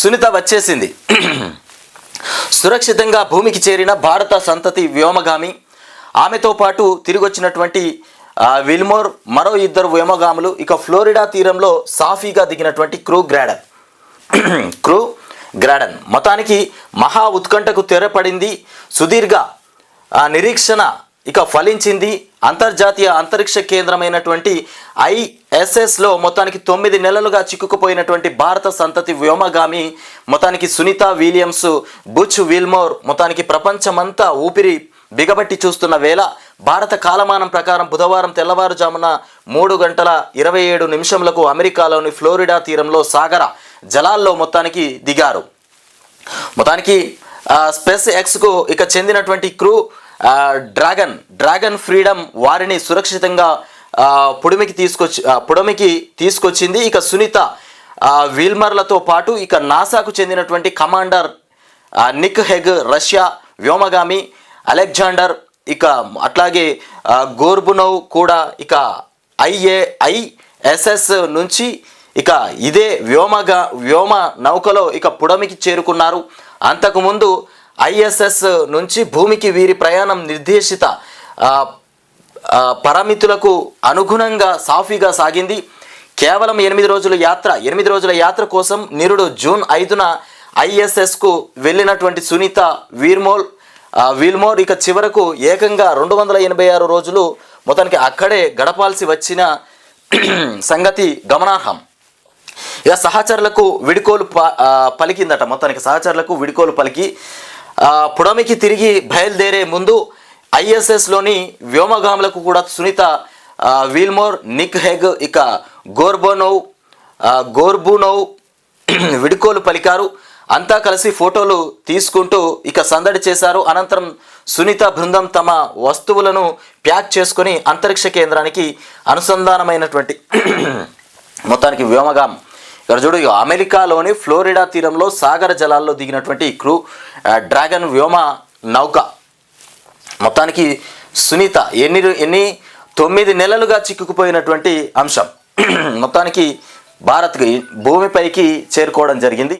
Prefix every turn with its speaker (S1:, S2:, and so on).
S1: సునీత వచ్చేసింది. సురక్షితంగా భూమికి చేరిన భారత సంతతి వ్యోమగామి. ఆమెతో పాటు తిరిగొచ్చినటువంటి విల్మోర్ మరో ఇద్దరు వ్యోమగాములు ఇక ఫ్లోరిడా తీరంలో సాఫీగా దిగినటువంటి క్రూ గ్రాడన్. క్రూ గ్రాడన్. మొత్తానికి మహా ఉత్కంఠకు తెరపడింది సుదీర్ఘ నిరీక్షణ ఇక ఫలించింది అంతర్జాతీయ అంతరిక్ష కేంద్రమైనటువంటి ఐఎస్ఎస్లో మొత్తానికి తొమ్మిది నెలలుగా చిక్కుకుపోయినటువంటి భారత సంతతి వ్యోమగామి మొత్తానికి సునీత విలియమ్స్ బుచ్ విల్మోర్ మొత్తానికి ప్రపంచమంతా ఊపిరి బిగబట్టి చూస్తున్న వేళ భారత కాలమానం ప్రకారం బుధవారం తెల్లవారుజామున మూడు గంటల ఇరవై ఏడు నిమిషములకు అమెరికాలోని ఫ్లోరిడా తీరంలో సాగర జలాల్లో మొత్తానికి దిగారు. మొత్తానికి స్పెస్ స్పేస్ ఎక్స్కు ఇక చెందినటువంటి క్రూ డ్రాగన్ డ్రాగన్ ఫ్రీడమ్ వారిని సురక్షితంగా పొడిమికి తీసుకొచ్చి పొడిమికి పుడమికి తీసుకొచ్చింది. ఇక సునీత వీల్మర్లతో విల్మర్లతో పాటు ఇక నాసాకు చెందినటువంటి కమాండర్ నిక్ హెగ్ రష్యా వ్యోమగామి అలెగ్జాండర్ ఇక అట్లాగే గోర్బునవ్ కూడా ఇక ఐఏఐఎస్ఎస్ నుంచి ఇక ఇదే వ్యోమగా వ్యోమ నౌకలో ఇక పుడమికి చేరుకున్నారు. అంతకుముందు ఐఎస్ఎస్ నుంచి భూమికి వీరి ప్రయాణం నిర్దేశిత ఆ, పరిమితులకు అనుగుణంగా సాఫీగా సాగింది. కేవలం ఎనిమిది రోజుల యాత్ర ఎనిమిది రోజుల యాత్ర కోసం నిరుడు జూన్ ఐదున ఐఎస్ఎస్కు వెళ్ళినటువంటి సునీత వీర్మోల్ వీల్మోర్ ఇక చివరకు ఏకంగా రెండు వందల ఎనభై ఆరు రోజులు మొత్తానికి అక్కడే గడపాల్సి వచ్చిన సంగతి గమనార్హం. ఇక సహచరులకు విడుకోలు ప- పలికిందట మొత్తానికి సహచరులకు విడుకోలు పలికి పుడమికి తిరిగి బయలుదేరే ముందు ఐఎస్ఎస్లోని వ్యోమగాములకు కూడా సునీత వీల్మోర్ నిక్ హెగ్ ఇక గోర్బోనోవ్ గోర్బునోవ్ విడుకోలు పలికారు. అంతా కలిసి ఫోటోలు తీసుకుంటూ ఇక సందడి చేశారు. అనంతరం సునీత బృందం తమ వస్తువులను ప్యాక్ చేసుకొని అంతరిక్ష కేంద్రానికి అనుసంధానమైనటువంటి మొత్తానికి వ్యోమగాం ఇక్కడ చూడు అమెరికాలోని ఫ్లోరిడా తీరంలో సాగర జలాల్లో దిగినటువంటి క్రూ డ్రాగన్ వ్యోమ నౌక. మొత్తానికి సునీత ఎన్ని ఎన్ని? తొమ్మిది నెలలుగా చిక్కుకుపోయినటువంటి అంశం. మొత్తానికి భారత్కి భూమిపైకి చేరుకోవడం జరిగింది.